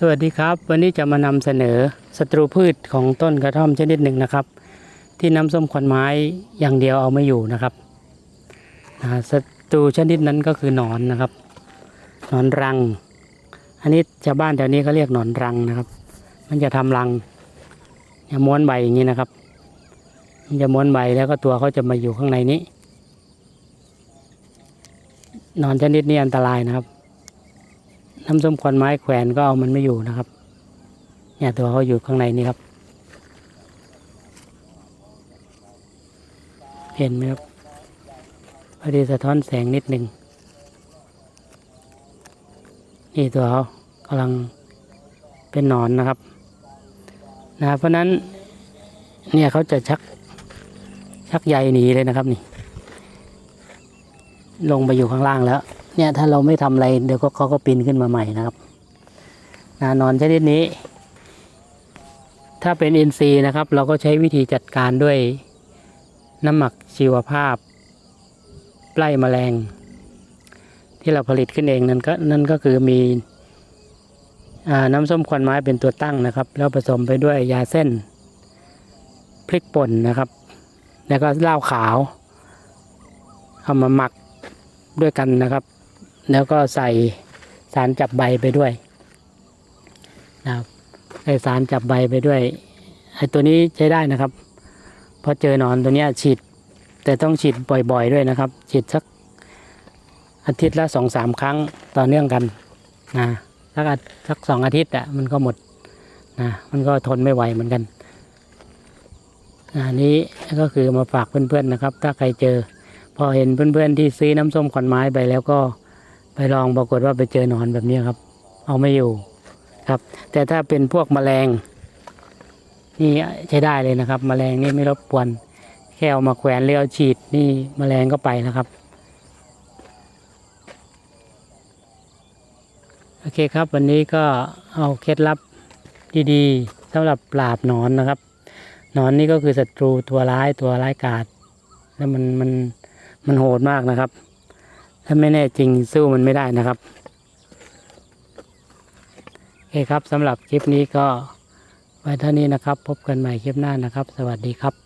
สวัสดีครับ วันนี้จะมานำเสนอศัตรูพืชของต้นกระท่อมชนิดหนึ่งนะครับ ที่น้ำส้มขวัญไม้อย่างเดียวเอาไม่อยู่นะครับศัตรูชนิดนั้นก็คือหนอนนะครับหนอนรัง อันนี้ชาวบ้านแถวนี้เขาเรียกหนอนรังนะครับ มันจะทำรังเนี่ยม้วนใบอย่างนี้นะครับ มันจะม้วนใบแล้วก็ตัวเขาจะมาอยู่ข้างในนี้หนอนชนิดนี้อันตรายนะครับ น้ำส้มควันไม้แขวนก็เอามันไม่อยู่นะครับ เนี่ยตัวเขาอยู่ข้างในนี่ครับ เห็นไหมครับพอดีสะท้อนแสงนิดหนึ่งนี่ตัวเขากำลังเป็นหนอนนะครับนะเพราะฉะนั้นเนี่ยเขาจะชักชักใยหนีเลยนะครับนี่ ลงไปอยู่ข้างล่างแล้ว เนี่ยถ้าเราไม่ทำอะไรเดี๋ยวก็เขาก็ปีนขึ้นมาใหม่นะครับนะนอนชนิดนี้ ถ้าเป็นอินทรีย์นะครับ เราก็ใช้วิธีจัดการด้วยน้ำหมักชีวภาพไล่แมลง ที่เราผลิตขึ้นเองนั่นก็นั่นก็คือมีอน้ำส้มควันไม้เป็นตัวตั้งนะครับ แล้วผสมไปด้วยยาเส้น พริกป่นนะครับ แล้วก็เหล้าขาวเอามาหมักด้วยกันนะครับ แล้วก็ใส่สารจับใบไปด้วยนะครับใส่สารจับใบไปด้วยไอ้ตัวนี้ใช้ได้นะครับเพอเจอหนอนตัวเนี้ยฉีด แต่ต้องฉีดบ่อยๆด้วยนะครับ ฉีดสักอาทิตย์ละสองสามครั้งต่อเนื่องกันนะสักสักสองอาทิตย์อะมันก็หมดนะมันก็ทนไม่ไหวเหมือนกันอันนี้ก็คือมาฝากเพื่อนๆนะครับ ถ้าใครเจอ พอเห็นเพื่อนๆที่ซื้อน้ำส้มขอนไม้ไปแล้วก็ ไปลองปรากฏว่าไปเจอหนอนแบบนี้ครับ เอาไม่อยู่ครับ แต่ถ้าเป็นพวกแมลง นี่ใช้ได้เลยนะครับแมลงนี่ไม่รบกวนแค่เอามาแขวนเลี้ยวฉีดนี่แมลงก็ไปแล้วครับโอเคครับวันนี้ก็เอาเคล็ดลับดีๆสำหรับปราบหนอนนะครับหนอนนี่ก็คือศัตรูตัวร้ายตัวร้ายกาจแล้วมันมันมันโหดมากนะครับ ถ้าไม่แน่จริงสู้มันไม่ได้นะครับโอเคครับสำหรับคลิปนี้ก็ไว้เท่านี้นะครับ พบกันใหม่คลิปหน้านะครับ สวัสดีครับ